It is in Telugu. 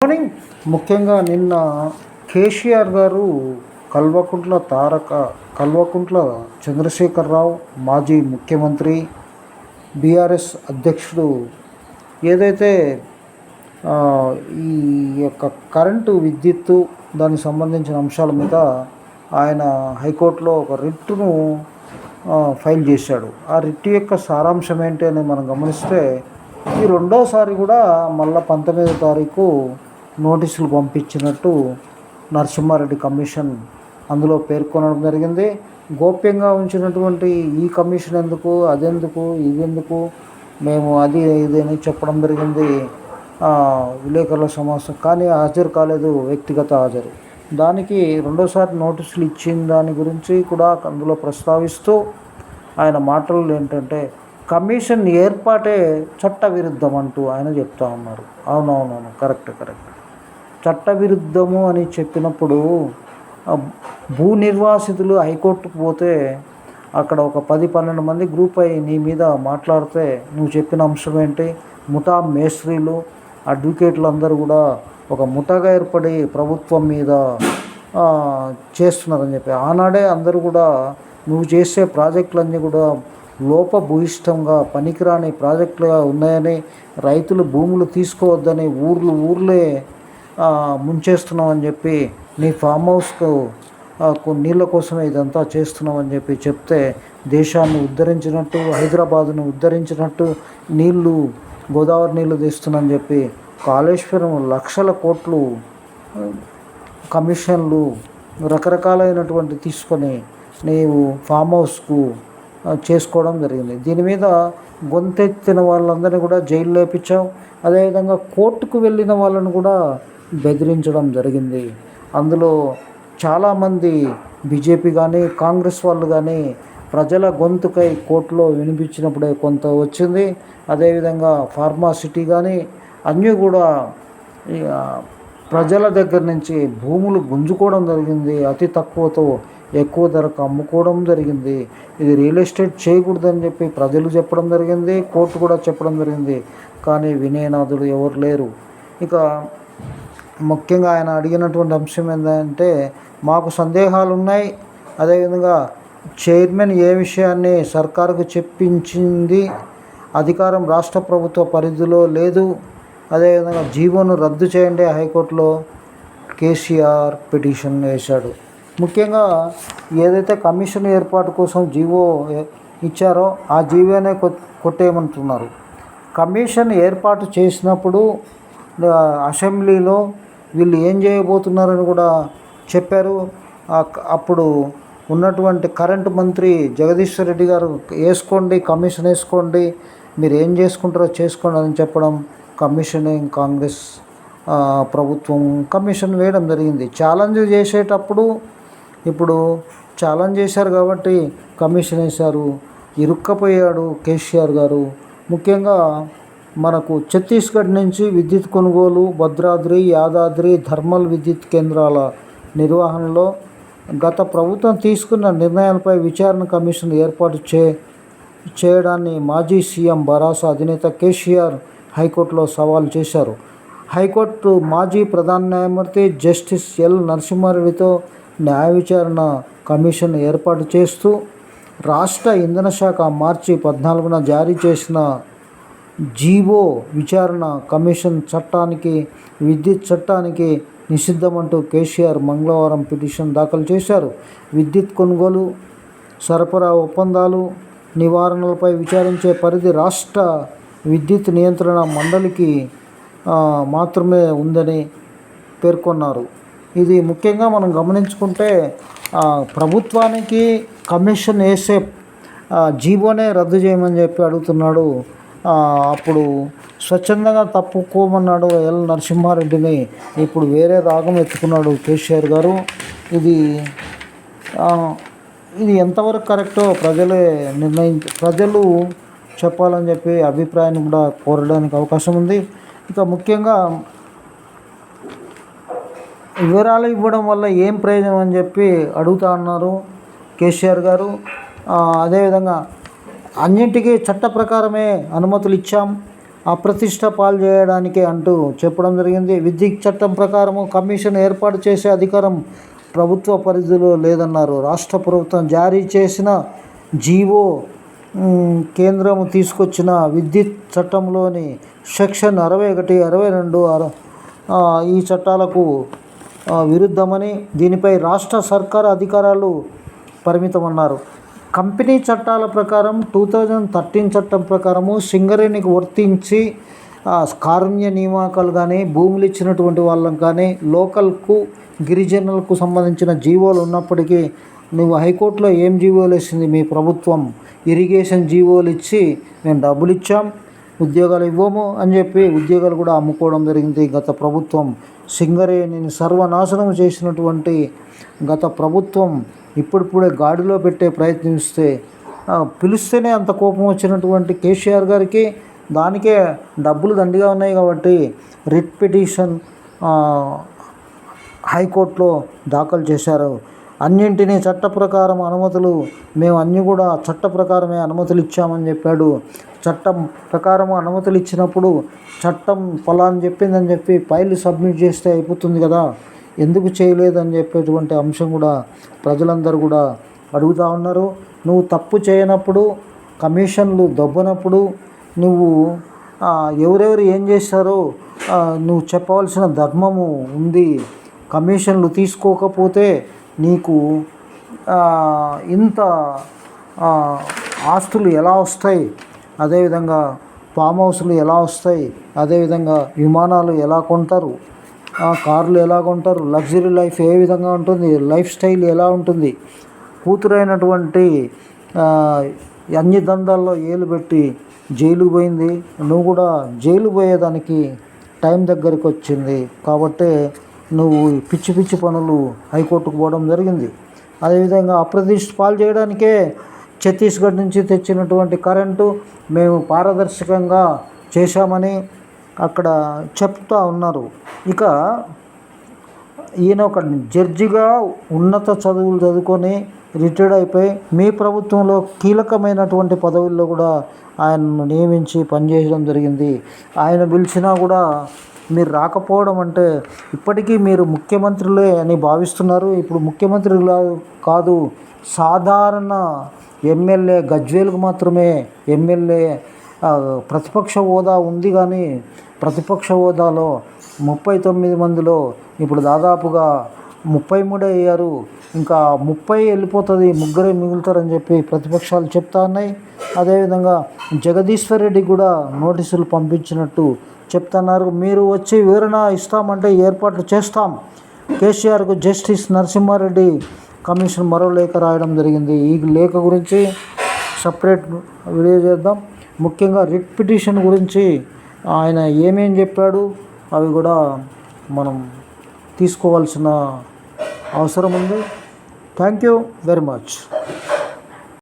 మార్నింగ్ ముఖ్యంగా నిన్న కేసీఆర్ గారు కల్వకుంట్ల తారక కల్వకుంట్ల చంద్రశేఖరరావు మాజీ ముఖ్యమంత్రి బీఆర్ఎస్ అధ్యక్షుడు ఏదైతే ఈ యొక్క కరెంటు విద్యుత్తు దానికి సంబంధించిన అంశాల మీద ఆయన హైకోర్టులో ఒక రిట్టును ఫైల్ చేశాడు. ఆ రిట్ యొక్క సారాంశం ఏంటి అని మనం గమనిస్తే ఈ రెండోసారి కూడా మళ్ళా పంతొమ్మిదో తారీఖు నోటీసులు పంపించినట్టు నరసింహారెడ్డి కమిషన్ అందులో పేర్కొనడం జరిగింది. గోప్యంగా ఉంచినటువంటి ఈ కమిషన్ ఎందుకు అదెందుకు ఇదెందుకు మేము అది ఇది అని చెప్పడం జరిగింది. విలేకరుల సమావేశం కానీ హాజరు కాలేదు వ్యక్తిగత హాజరు. దానికి రెండోసారి నోటీసులు ఇచ్చిన దాని గురించి కూడా అందులో ప్రస్తావిస్తూ ఆయన మాటలు ఏంటంటే కమిషన్ ఏర్పాటే చట్ట విరుద్ధం అంటూ ఆయన చెప్తా ఉన్నారు. అవునవునవును కరెక్ట్ కరెక్ట్. చట్టవిరుద్ధము అని చెప్పినప్పుడు భూ నిర్వాసితులు హైకోర్టుకు పోతే అక్కడ ఒక పది పన్నెండు మంది గ్రూప్ అయి నీ మీద మాట్లాడితే నువ్వు చెప్పిన అంశం ఏంటి? ముఠా మేస్త్రీలు అడ్వకేట్లు అందరూ కూడా ఒక ముఠాగా ఏర్పడి ప్రభుత్వం మీద చేస్తున్నారని చెప్పి. ఆనాడే అందరూ కూడా నువ్వు చేసే ప్రాజెక్టులన్నీ కూడా లోపభూయిష్టంగా పనికిరాని ప్రాజెక్టులుగా ఉన్నాయని రైతులు భూములు తీసుకోవద్దని ఊర్లు ఊర్లే ఆ, ముంచేస్తున్నావు అని చెప్పి నీ ఫామ్ హౌస్కు నీళ్ళ కోసమే ఇదంతా చేస్తున్నావు అని చెప్పి చెప్తే దేశాన్ని ఉద్ధరించినట్టు హైదరాబాదును ఉద్ధరించినట్టు నీళ్ళు గోదావరి నీళ్ళు తీస్తున్నాని చెప్పి కాళేశ్వరం లక్షల కోట్లు కమిషన్లు రకరకాలైనటువంటి తీసుకొని నీవు ఫామ్ హౌస్కు చేసుకోవడం జరిగింది. దీని మీద గొంతెత్తిన వాళ్ళందరినీ కూడా జైలు లేపించావు. అదేవిధంగా కోర్టుకు వెళ్ళిన వాళ్ళను కూడా బెదిరించడం జరిగింది. అందులో చాలామంది బీజేపీ కానీ కాంగ్రెస్ వాళ్ళు కానీ ప్రజల గొంతుకై కోర్టులో వినిపించినప్పుడే కొంత వచ్చింది. అదేవిధంగా ఫార్మాసిటీ కానీ అన్నీ కూడా ప్రజల దగ్గర నుంచి భూములు గుంజుకోవడం జరిగింది. అతి తక్కువతో ఎక్కువ ధరకు అమ్ముకోవడం జరిగింది. ఇది రియల్ ఎస్టేట్ చేయకూడదని చెప్పి ప్రజలు చెప్పడం జరిగింది. కోర్టు కూడా చెప్పడం జరిగింది. కానీ వినయనాథులు ఎవరు లేరు. ఇక ముఖ్యంగా ఆయన అడిగినటువంటి అంశం ఏంటంటే మాకు సందేహాలు ఉన్నాయి అదేవిధంగా చైర్మన్ ఏ విషయాన్ని సర్కారుకు చెప్పించింది అధికారం రాష్ట్ర ప్రభుత్వ పరిధిలో లేదు. అదేవిధంగా జీవోను రద్దు చేయండి హైకోర్టులో కేసీఆర్ పిటిషన్ వేశాడు. ముఖ్యంగా ఏదైతే కమిషన్ ఏర్పాటు కోసం జీవో ఇచ్చారో ఆ జీవోనే కొ- కొట్టేయమంటున్నారు. కమిషన్ ఏర్పాటు చేసినప్పుడు అసెంబ్లీలో వీళ్ళు ఏం చేయబోతున్నారని కూడా చెప్పారు. అప్పుడు ఉన్నటువంటి కరెంటు మంత్రి జగదీశ్వర్ రెడ్డి గారు వేసుకోండి కమిషన్ వేసుకోండి మీరు ఏం చేసుకుంటారో చేసుకోండి అని చెప్పడం కమిషనింగ్ కాంగ్రెస్ ప్రభుత్వం కమిషన్ వేయడం జరిగింది. ఛాలెంజ్ చేసేటప్పుడు ఇప్పుడు ఛాలెంజ్ చేశారు కాబట్టి కమిషన్ వేశారు. ఇరుక్కపోయాడు కేసీఆర్ గారు. ముఖ్యంగా మనకు ఛత్తీస్గఢ్ నుంచి విద్యుత్ కొనుగోలు భద్రాద్రి యాదాద్రి థర్మల్ విద్యుత్ కేంద్రాల నిర్వహణలో గత ప్రభుత్వం తీసుకున్న నిర్ణయాలపై విచారణ కమిషన్ ఏర్పాటు చే చేయడాన్ని మాజీ సీఎం భరాసా అధినేత కేసీఆర్ హైకోర్టులో సవాల్ చేశారు. హైకోర్టు మాజీ ప్రధాన న్యాయమూర్తి జస్టిస్ ఎల్ నరసింహారెడ్డితో న్యాయ విచారణ కమిషన్ ఏర్పాటు చేస్తూ రాష్ట్ర ఇంధన శాఖ మార్చి పద్నాలుగున జారీ చేసిన జీవో విచారణ కమిషన్ చట్టానికి విద్యుత్ చట్టానికి నిషిద్ధమంటూ కేసీఆర్ మంగళవారం పిటిషన్ దాఖలు చేశారు. విద్యుత్ కొనుగోలు సరఫరా ఒప్పందాలు నివారణలపై విచారించే పరిధి రాష్ట్ర విద్యుత్ నియంత్రణ మండలికి మాత్రమే ఉందని పేర్కొన్నారు. ఇది ముఖ్యంగా మనం గమనించుకుంటే ప్రభుత్వానికి కమిషన్ వేసే జీవోనే రద్దు చేయమని చెప్పి అడుగుతున్నాడు అప్పుడు స్వచ్ఛందంగా తప్పుకోమన్నాడు ఎల్ నరసింహారెడ్డిని. ఇప్పుడు వేరే రాగం ఎత్తుకున్నాడు కేసీఆర్ గారు. ఇది ఇది ఎంతవరకు కరెక్టో ప్రజలే నిర్ణయి ప్రజలు చెప్పాలని చెప్పి అభిప్రాయాన్ని కూడా కోరడానికి అవకాశం ఉంది. ఇక ముఖ్యంగా వివరాలు ఇవ్వడం వల్ల ఏం ప్రయోజనం అని చెప్పి అడుగుతా ఉన్నారు కేసీఆర్ గారు. అదేవిధంగా అన్నింటికీ చట్ట ప్రకారమే అనుమతులు ఇచ్చాం అప్రతిష్ట పాలు చేయడానికి అంటూ చెప్పడం జరిగింది. విద్యుత్ చట్టం ప్రకారము కమిషన్ ఏర్పాటు చేసే అధికారం ప్రభుత్వ పరిధిలో లేదన్నారు. రాష్ట్ర ప్రభుత్వం జారీ చేసిన జీవో కేంద్రము తీసుకొచ్చిన విద్యుత్ చట్టంలోని సెక్షన్ అరవై ఒకటి అరవై రెండు అర ఈ చట్టాలకు విరుద్ధమని దీనిపై రాష్ట్ర సర్కార్ అధికారాలు పరిమితమన్నారు. కంపెనీ చట్టాల ప్రకారం టూ థౌజండ్ థర్టీన్ చట్టం ప్రకారము సింగరేణికి వర్తించి కారుణ్య నియామకాలు కానీ భూములు ఇచ్చినటువంటి వాళ్ళం కానీ లోకల్కు గిరిజనులకు సంబంధించిన జీవోలు ఉన్నప్పటికీ నువ్వు హైకోర్టులో ఏం జీవోలు ఇచ్చింది మీ ప్రభుత్వం? ఇరిగేషన్ జీవోలు ఇచ్చి మేము డబ్బులు ఇచ్చాం ఉద్యోగాలు ఇవ్వము అని చెప్పి ఉద్యోగాలు కూడా అమ్ముకోవడం జరిగింది గత ప్రభుత్వం. సింగరేణిని సర్వనాశనం చేసినటువంటి గత ప్రభుత్వం ఇప్పుడిప్పుడే గాడిలో పెట్టే ప్రయత్నిస్తే పిలిస్తేనే అంత కోపం వచ్చినటువంటి కేసీఆర్ గారికి దానికే డబ్బులు దండిగా ఉన్నాయి కాబట్టి రిట్ పిటిషన్ హైకోర్టులో దాఖలు చేశారు. అన్నింటినీ చట్ట ప్రకారం అనుమతులు. మేము అన్నీ కూడా చట్ట ప్రకారమే అనుమతులు ఇచ్చామని చెప్పాడు. చట్టం ప్రకారం అనుమతులు ఇచ్చినప్పుడు చట్టం ఫలాన్ని చెప్పిందని చెప్పి ఫైల్ సబ్మిట్ చేస్తే అయిపోతుంది కదా. ఎందుకు చేయలేదని చెప్పేటువంటి అంశం కూడా ప్రజలందరూ కూడా అడుగుతూ ఉన్నారు. నువ్వు తప్పు చేయనప్పుడు కమిషన్లు దొబ్బనప్పుడు నువ్వు ఎవరెవరు ఏం చేశారో నువ్వు చెప్పవలసిన ధర్మము ఉంది. కమిషన్లు తీసుకోకపోతే నీకు ఇంత ఆస్తులు ఎలా వస్తాయి? అదేవిధంగా ఫామ్ హౌస్లు ఎలా వస్తాయి? అదేవిధంగా విమానాలు ఎలా కొంటారు? కార్లు ఎలా కొంటారు? లగ్జరీ లైఫ్ ఏ విధంగా ఉంటుంది? లైఫ్ స్టైల్ ఎలా ఉంటుంది? కూతురైనటువంటి అన్ని దందాల్లో ఏలు పెట్టి జైలుకు పోయింది. నువ్వు కూడా జైలు పోయేదానికి టైం దగ్గరికి వచ్చింది. కాబట్టి నువ్వు పిచ్చి పిచ్చి పనులు హైకోర్టుకు పోవడం జరిగింది. అదేవిధంగా అప్రతిష్ట పాలు చేయడానికే ఛత్తీస్గఢ్ నుంచి తెచ్చినటువంటి కరెంటు మేము పారదర్శకంగా చేశామని అక్కడ చెప్తా ఉన్నారు. ఇక ఈయన ఒక జడ్జిగా ఉన్నత చదువులు చదువుకొని రిటైర్డ్ అయిపోయి మీ ప్రభుత్వంలో కీలకమైనటువంటి పదవుల్లో కూడా ఆయనను నియమించి పనిచేయడం జరిగింది. ఆయన పిలిచినా కూడా మీరు రాకపోవడం అంటే ఇప్పటికీ మీరు ముఖ్యమంత్రులే అని భావిస్తున్నారు. ఇప్పుడు ముఖ్యమంత్రి కాదు సాధారణ ఎమ్మెల్యే గజ్వేల్కు మాత్రమే ఎమ్మెల్యే ప్రతిపక్ష హోదా ఉంది కానీ ప్రతిపక్ష హోదాలో ముప్పై తొమ్మిది మందిలో ఇప్పుడు దాదాపుగా ముప్పై మూడే అయ్యారు. ఇంకా ముప్పై వెళ్ళిపోతుంది ముగ్గురే మిగులుతారని చెప్పి ప్రతిపక్షాలు చెప్తా ఉన్నాయి. అదేవిధంగా జగదీశ్వర్ రెడ్డి కూడా నోటీసులు పంపించినట్టు చెప్తున్నారు మీరు వచ్చి వివరణ ఇస్తామంటే ఏర్పాట్లు చేస్తాం. కేసీఆర్కు జస్టిస్ నరసింహారెడ్డి కమిషన్ మరో లేఖ రాయడం జరిగింది. ఈ లేఖ గురించి సపరేట్ వీడియో చేద్దాం. ముఖ్యంగా రిట్ పిటిషన్ గురించి ఆయన ఏమేం చెప్పాడు అవి కూడా మనం తీసుకోవాల్సిన అవసరం ఉంది. Thank you very much.